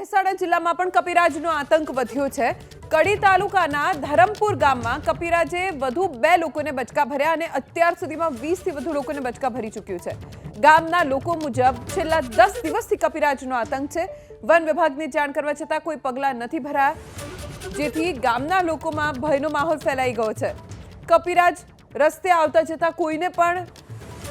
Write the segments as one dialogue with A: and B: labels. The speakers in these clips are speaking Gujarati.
A: મહેસાણા જિલ્લામાં પણ કપિરાજનો આતંક વધ્યો છે. કડી તાલુકાના ધરમપુર ગામમાં કપિરાજે વધુ બે લોકોને બચકા ભર્યા અને અત્યાર સુધીમાં વીસથી વધુ લોકોને બચકા ભરી ચૂક્યું છે. ગામના લોકો મુજબ છેલ્લા દસ દિવસથી કપિરાજનો આતંક છે. વન વિભાગને જાણ કરવા છતાં કોઈ પગલાં નથી ભરાયા, જેથી ગામના લોકોમાં ભયનો માહોલ ફેલાઈ ગયો છે. કપિરાજ રસ્તે આવતા જતા કોઈને પણ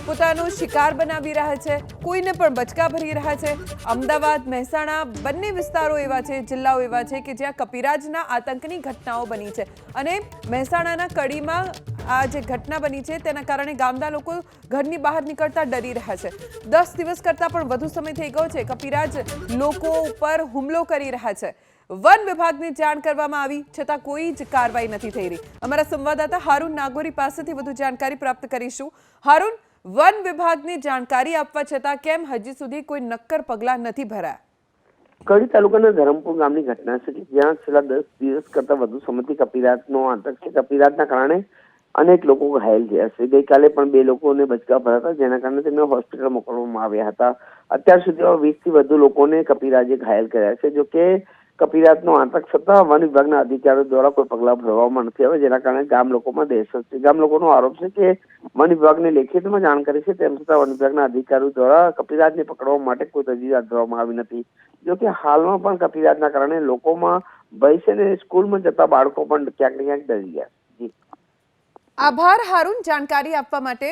A: પોતાનો શિકાર બનાવી રહ્યા છે, કોઈને પણ બચકા ભરી રહ્યા છે. અમદાવાદ, મહેસાણા બંને વિસ્તારો એવા છે, જિલ્લાઓ એવા છે કે જ્યાં કપિરાજના આતંકની ઘટનાઓ બની છે. અને મહેસાણાના કડીમાં આ જે ઘટના બની છે, તેના કારણે ગામના લોકો ઘરની બહાર નીકળતા ડરી રહ્યા છે. દસ દિવસ કરતાં પણ વધુ સમય થઈ ગયો છે, કપિરાજ લોકો ઉપર હુમલો કરી રહ્યા છે. વન વિભાગને જાણ કરવામાં આવી, છતાં કોઈ જ કાર્યવાહી નથી થઈ રહી. અમારા સંવાદદાતા હારૂન નાગોરી પાસેથી વધુ જાણકારી પ્રાપ્ત કરીશું. હારૂન વન વિભાગની જાણકારી આપવા છતાં કેમ હજી સુધી કોઈ નક્કર પગલાં નથી ભરાયા?
B: કડી તાલુકાના ધરમપુર ગામની ઘટના છે કે જ્યાં છેલ્લા દસ દિવસ કરતા વધુ સમયથી કપિરાતનો આતંક છે. કપિરાતના કારણે અનેક લોકો ઘાયલ થયા છે. ગઈકાલે પણ બે લોકોને બચકા ભરાતા જેના કારણે તેમને હોસ્પિટલ મોકલવામાં આવ્યા હતા. અત્યાર સુધીમાં વીસથી વધુ લોકોને કપિરાજે ઘાયલ કર્યા છે. જો કે કપિરાતનો આતંક છતાં વન વિભાગના અધિકારીઓ દ્વારા કોઈ પગલાં ભરવામાં નથી આવે જેના કારણે ગામ લોકોમાં દહેશત છે. ગામ લોકોનો આરોપ છે કે વન વિભાગને લેખિતમાં જાણ કરી છે, તેમ છતાં વન વિભાગના અધિકારીઓ દ્વારા કપિરાજને પકડવા માટે કોઈ તજવીજ હાથ આવી નથી. જોકે હાલમાં પણ કપિરાજના કારણે લોકોમાં ભય છે ને સ્કૂલમાં જતા બાળકો પણ ક્યાંક ને ક્યાંક ડરી ગયા.
A: આભાર, હારુન. જાણકારી આપવા માટે